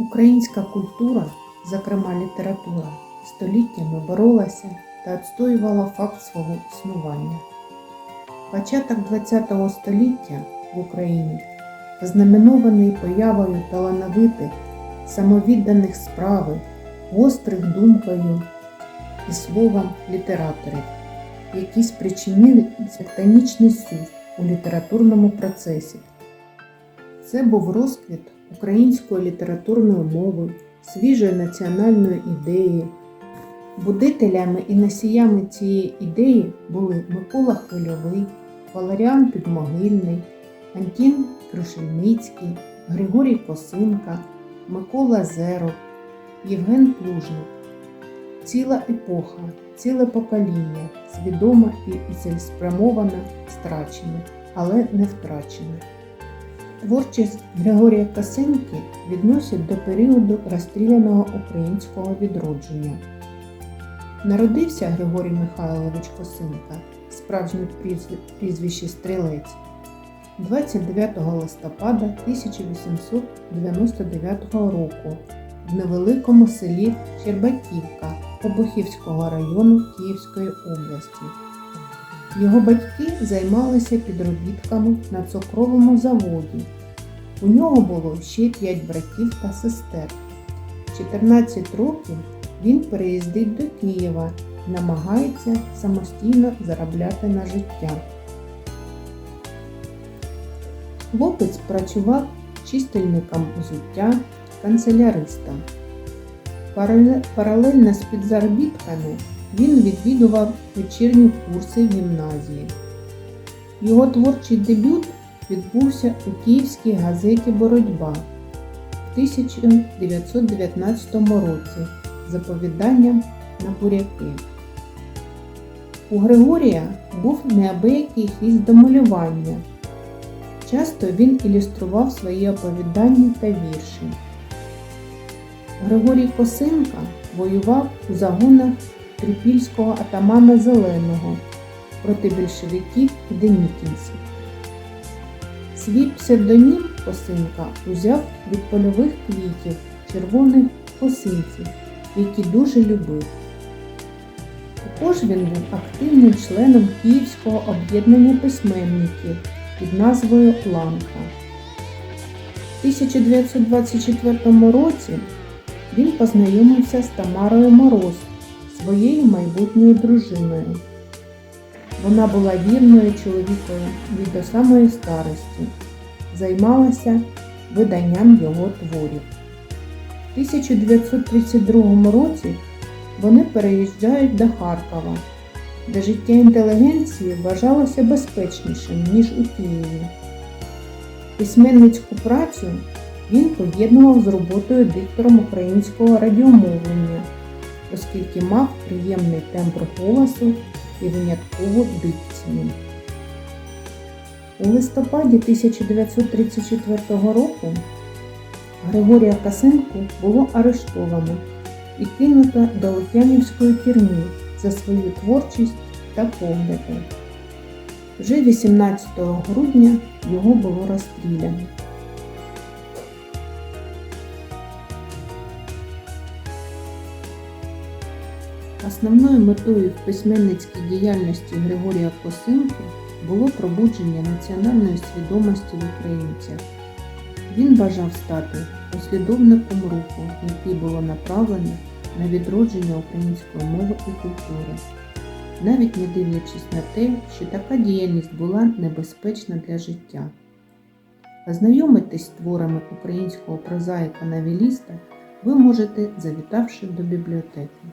Українська культура, зокрема література, століттями боролася та відстоювала факт свого існування. Початок ХХ століття в Україні знаменований появою талановитих, самовідданих справи, гострих думкою і словом літераторів, які спричинили тектонічний сув у літературному процесі. Це був розквіт української літературної мови, свіжої національної ідеї. Будителями і носіями цієї ідеї були Микола Хвильовий, Валеріан Підмогильний, Антін Крушельницький, Григорій Косинка, Микола Зеров, Євген Плужник. Ціла епоха, ціле покоління, свідома і цілеспрямована, страчене, але не втрачене. Творчість Григорія Косинки відносять до періоду розстріляного українського відродження. Народився Григорій Михайлович Косинка, справжнє прізвище Стрілець, 29 листопада 1899 року в невеликому селі Щербаківка Обухівського району Київської області. Його батьки займалися підробітками на цукровому заводі. У нього було ще 5 братів та сестер. 14 років він переїздить до Києва намагається самостійно заробляти на життя. Хлопець працював чистильником взуття, канцеляристом. Паралельно з підзаробітками він відвідував вечірні курси в гімназії. Його творчий дебют відбувся у київській газеті Боротьба в 1919 році з оповіданням на буряки. У Григорія був неабиякий хист до малювання. Часто він ілюстрував свої оповідання та вірші. Григорій Косинка воював у загонах трипільського атамана Зеленого проти більшовиків і денікінців. Свій псевдонім Косинка узяв від польових квітів червоних косинців, які дуже любив. Також він був активним членом Київського об'єднання письменників під назвою Ланка. В 1924 році він познайомився з Тамарою Мороз, своєю майбутньою дружиною. Вона була вірною чоловікою від до самої старості, займалася виданням його творів. В 1932 році вони переїжджають до Харкова, де життя інтелігенції вважалося безпечнішим, ніж у Києві. Письменницьку працю він поєднував з роботою диктором українського радіомовлення, оскільки мав приємний тембр голосу і виняткову дикцію. У листопаді 1934 року Григорія Касенку було арештовано і кинуто до Лук'янівської тюрми за свою творчість та погляди. Вже 18 грудня його було розстріляно. Основною метою в письменницькій діяльності Григорія Косинки було пробудження національної свідомості в українцях. Він бажав стати послідовником руху, який було направлено на відродження української мови і культури, навіть не дивлячись на те, що така діяльність була небезпечна для життя. Ознайомитись з творами українського прозаїка-навеліста ви можете, завітавши до бібліотеки.